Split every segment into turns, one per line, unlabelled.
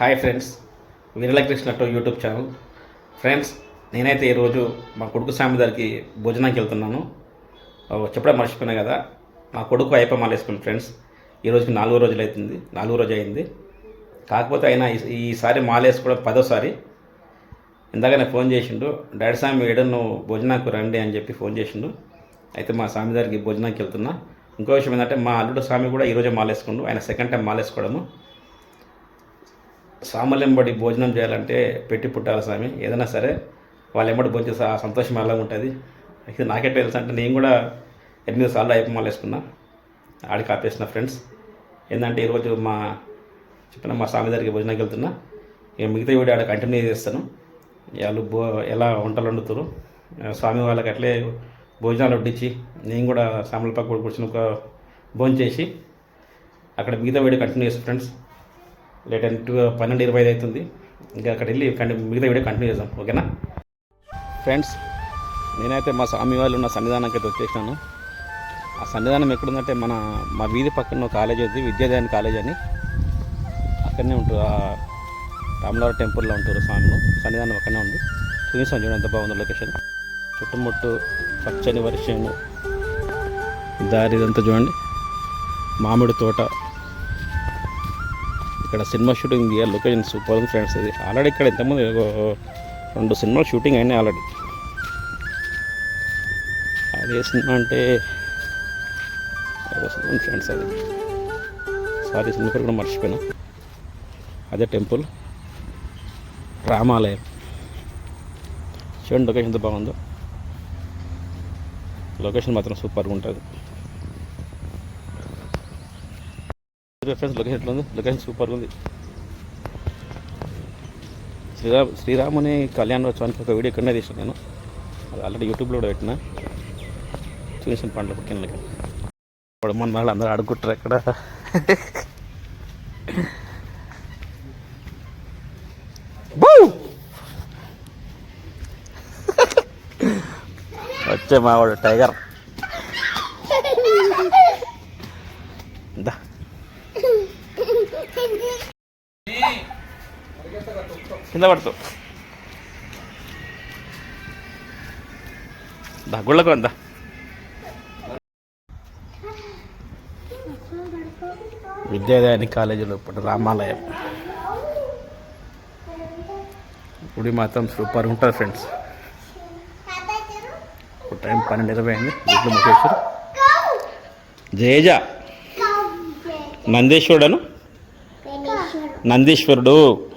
Hi friends Veeralakrishna to YouTube channel. Friends నేనైతే ఈరోజు మా కొడుకు స్వామి గారికి భోజనానికి వెళ్తున్నాను. చెప్పడం మర్చిపోయినా కదా మా కొడుకు అయ్యప్ప మాలేసుకుని ఫ్రెండ్స్. ఈ రోజుకి నాలుగో రోజులు అవుతుంది నాలుగో రోజు అయింది. కాకపోతే ఆయన ఈసారి మాల వేసుకోవడం పదోసారి. నేను ఫోన్ చేసిండు డాడీ స్వామి ఏడను నువ్వు భోజనానికి రండి అని చెప్పి ఫోన్ చేసిండు. అయితే మా స్వామి భోజనానికి వెళ్తున్నా. ఇంకో విషయం ఏంటంటే మా అల్లుడు స్వామి కూడా ఈరోజే మాలేసుకుండు ఆయన సెకండ్ టైం మాలేసుకోవడము సామలెంబడి భోజనం చేయాలంటే పెట్టి పుట్టాలి స్వామి. ఏదైనా సరే వాళ్ళు ఎంబడి భోజనం చేస్తే ఆ సంతోషం ఎలా ఉంటుంది? ఇది నాకే తెలుసు అంటే నేను కూడా ఎనిమిది సార్లు అయిపోయి వేసుకున్నా. ఆడికి ఆపేసిన ఫ్రెండ్స్. ఏంటంటే ఈరోజు మా చెప్పిన మా స్వామి దగ్గరికి భోజనానికి వెళ్తున్నా. ఇక మిగతా వీడియో ఆడ కంటిన్యూ చేస్తాను. వాళ్ళు భో ఎలా వంటలు వండుతారు? స్వామి వాళ్ళకి అట్లే భోజనాలు వడ్డించి నేను కూడా సామల పక్క కూడా ఒక భోజనం చేసి అక్కడ మిగతా వీడియో కంటిన్యూ చేస్తాను ఫ్రెండ్స్. లేట్ టూ పన్నెండు ఇరవై ఐదు అవుతుంది. ఇంకా అక్కడ వెళ్ళి కంటి మిగతా వీడియో కంటిన్యూ చేద్దాం. ఓకేనా? ఫ్రెండ్స్ నేనైతే మా స్వామి వాళ్ళు ఉన్న సన్నిధానానికి అయితే వచ్చేసినాను. ఆ సన్నిధానం ఎక్కడుందంటే మన మా వీధి పక్కన ఒక కాలేజ్ ఉంది విద్యాదాయని కాలేజ్ అని. అక్కడనే ఉంటుంది ఆ టెంపుల్లో ఉంటారు స్వామిలు. సన్నిధానం అక్కడనే ఉంది. చూపిస్తాం చూడండి ఎంత బాగుంది లొకేషన్. చుట్టుముట్టు పచ్చని వర్షం దారి ఇదంతా చూడండి. మామిడి తోట. ఇక్కడ సినిమా షూటింగ్ తీయాలి లొకేషన్ సూపర్ ఉంది ఫ్రెండ్స్ ఇది. ఆల్రెడీ ఇక్కడ ఇంతకుముందు రెండు సినిమాలు షూటింగ్ అయినాయి ఆల్రెడీ అది ఏ సినిమా అంటే ఫ్రెండ్స్ అది. సారీ సినిమా కూడా మర్చిపోయినా. అదే టెంపుల్. రామాలయం. చూడండి లొకేషన్ ఎంత బాగుందో. లొకేషన్ మాత్రం సూపర్గా ఉంటుంది. ఫ్రెండ్స్ లొకేషన్ ఎట్లా ఉంది. లొకేషన్ సూపర్గా ఉంది. శ్రీరామ్ శ్రీరాముని కళ్యాణోత్సవానికి ఒక వీడియో ఇక్కడనే తీసాను నేను. అది ఆల్రెడీ యూట్యూబ్లో కూడా పెట్టిన. చూసిన పండ్ల పక్కన ఇప్పుడు మన వాళ్ళు అందరూ అడుగుంటారు అక్కడ బూ! వచ్చే మావాడు టైగర్. దా. కింద పడుతూ దా గుళ్ళకు విద్యాదాయని కాలేజీలో ఇప్పుడు రామాలయం. గుడి మాత్రం సూపర్ ఉంటుంది ఫ్రెండ్స్. ఇప్పుడు టైం పన్నెండు ఇరవై అయింది వీటిలో ముఖేశ్వరు. జేజ. నందీశ్వరుడను. నందీశ్వరుడు.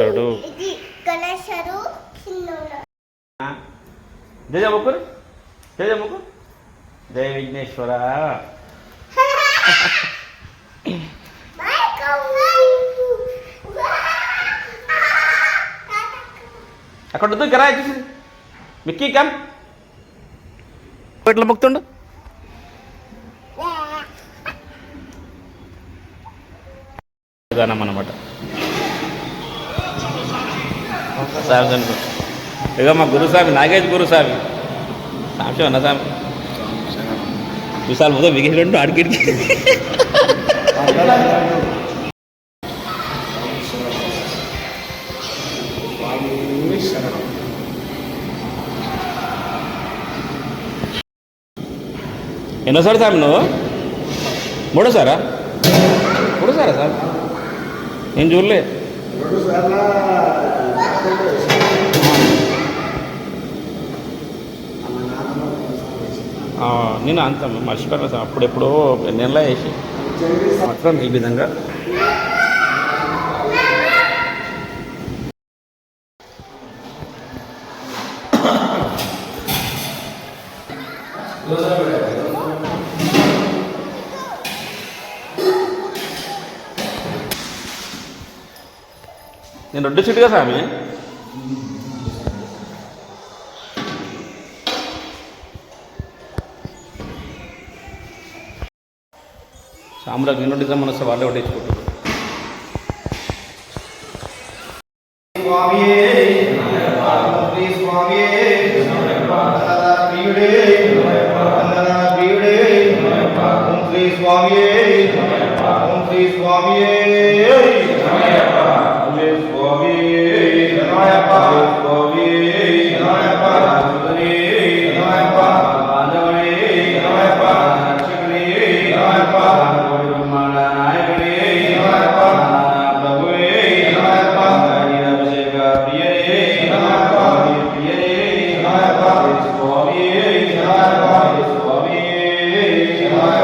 గణేశరు
జయ ముగ్గురు జయ విఘ్నేశ్వర. అక్కడ వద్దు గరా చూసి మిక్కీ కమ్. ఇట్లా మొక్తుండు విధానం అనమాట సామ్సంగ్ ఇక మా గురుస్వామి నాగేష్ గురుస్వామి సాంశం అన్న స్వామి విశాల్ మొత్తం మిగిలిండు అడిగిడికి ఎన్నోసారి స్వామి నువ్వు మూడోసారా మూడోసారా సార్ నేను చూడలే ఆ, నేను అంత మర్చిపోయాను సార్. అప్పుడెప్పుడో నెల వేసి మాత్రం ఈ విధంగా. నేను రెండు చిట్టుగా స్వామి
ಸಾಮ್ರಾಜ್ಯ ನೋಡಿದ್ರೆ ಮನಸ್ಸು ಬಾಲ್ಯ ಹೊಡೆಯಿಸ್ಬಿಟ್ಟು ಸ್ವಾಮಿಯೇ ಓಂ ಶ್ರೀ ಸ್ವಾಮಿಯೇ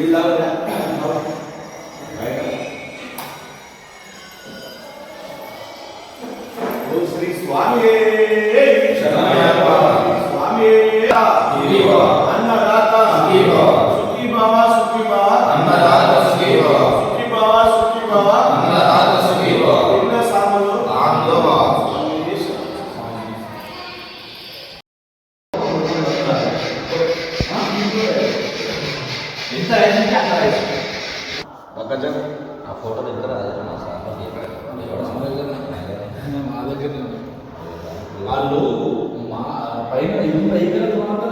ढीला हो जाए श्री स्वामी स्वामी अन्नदाता सुखी बाबा सुखी बाबा अन्नदाता सुखी बाबा सुखी बाबा सुखी बाबा अन्नदाता सुखी बाबा इतना सामलो आंदो बाबा हाँ ఎంత అయింది అక్కడ
ఆ ఫోటో దగ్గర అదే
మా దగ్గర. వాళ్ళు మా పైన ఇల్లు అయిపోయినంత మాత్రం